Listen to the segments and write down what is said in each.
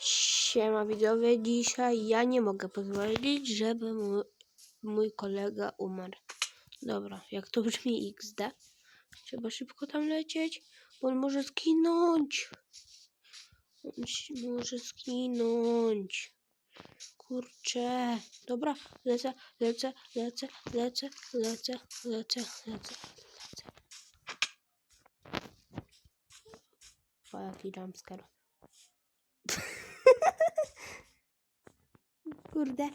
Siema widzowie, dzisiaj ja nie mogę pozwolić, żeby mój, mój kolega umarł. Dobra, jak to brzmi XD. Trzeba szybko tam lecieć, bo on może zginąć. On się może zginąć. Kurczę. Dobra, lecę, lecę, lecę, lecę, lecę, lecę. lecę. O, jaki jumpscare. Kurde.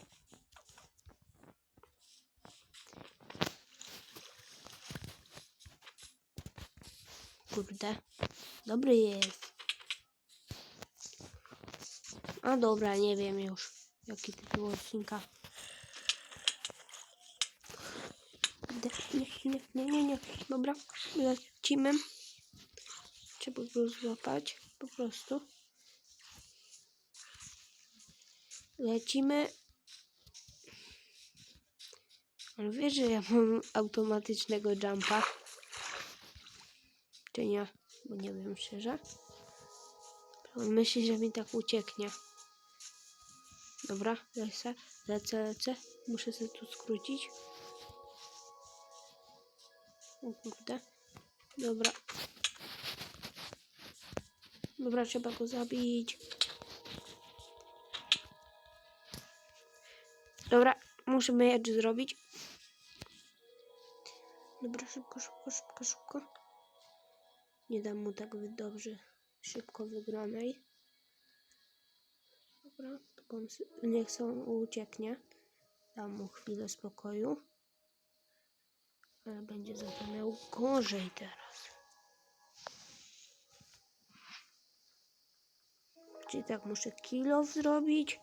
Kurde. Dobry jest. A dobra, nie wiem już. Jaki tytuł odcinka. Kurde, Nie, nie, nie, nie, nie. Dobra, lecimy. Trzeba go złapać. Po prostu. Lecimy. Ale wiesz, że ja mam automatycznego jumpa? Czy nie? Bo nie wiem szczerze. On myśli, że mi tak ucieknie. Dobra, lecę, lecę, lecę. Muszę sobie tu skrócić. O kurde. Dobra. Dobra, trzeba go zabić. Dobra, muszę mecz zrobić. Dobra, szybko, szybko, szybko, szybko. Nie dam mu tak dobrze szybko wygranej. Dobra, on niech sobie ucieknie. Dam mu chwilę spokoju. Ale będzie za to miał gorzej teraz. Czyli tak muszę kilo zrobić.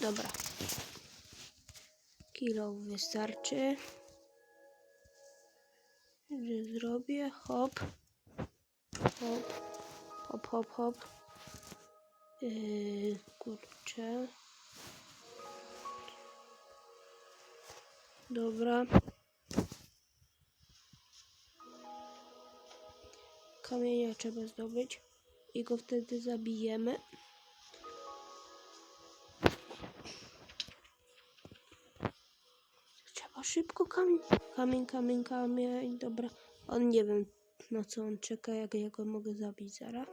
Dobra. Kilo wystarczy. Że zrobię. Hop. Hop. Hop, hop, hop. Yy, kurczę. Dobra. Kamienia trzeba zdobyć i go wtedy zabijemy. Szybko kamień. Kamień, kamień, kamień. Dobra. On nie wiem na co on czeka, jak ja go mogę zabić zaraz.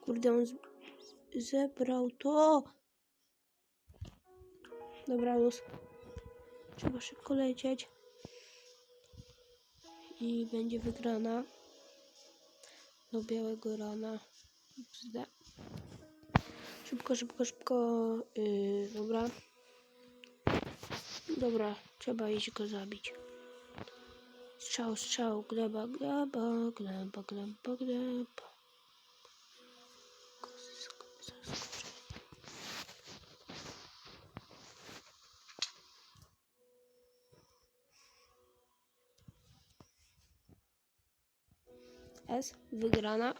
Kurde, on zebrał to. Dobra, luz. Trzeba szybko lecieć. I będzie wygrana. Do białego rana. Szybko, szybko, szybko. Yy, dobra. Dobra, trzeba iść go zabić. Strzał, strzał, gleba, gleba, gleba, gleba, gleba. S, wygrana.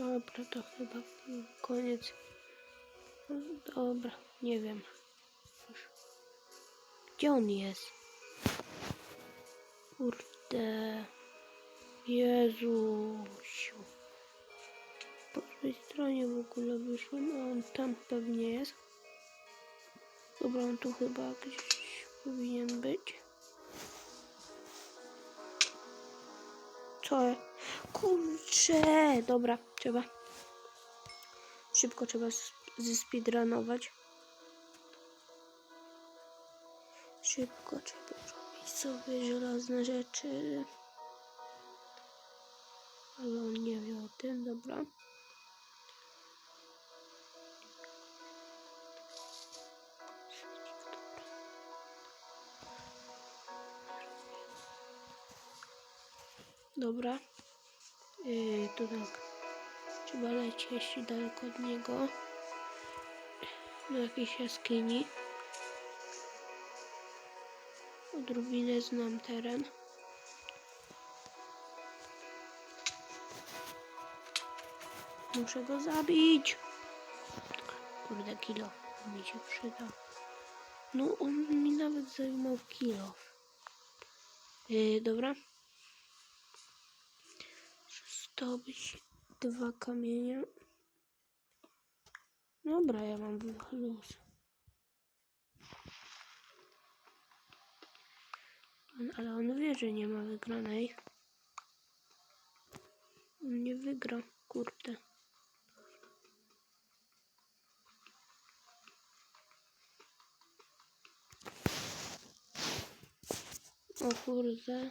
Dobra, to chyba koniec. No, Dobra, nie wiem. Gdzie on jest? Kurde. Jezusiu. Po której stronie w ogóle wyszłem? A on tam pewnie jest. Dobra, on tu chyba gdzieś powinien być. Co? Kurczę, dobra, trzeba. Szybko trzeba zespeedrunować. Szybko trzeba robić sobie żelazne rzeczy. Ale on nie wie o tym, dobra. Dobra. Yy, to tak. Trzeba lecieć daleko od niego. Do jakiejś jaskini. Odrobinę znam teren. Muszę go zabić. Kurde, kilo mi się przyda. No, on mi nawet zajmował kilo. Yy, dobra. Zdobyć dwa kamienie. Dobra, ja mam luz. Ale on wie, że nie ma wygranej. On nie wygra, kurde. O kurde.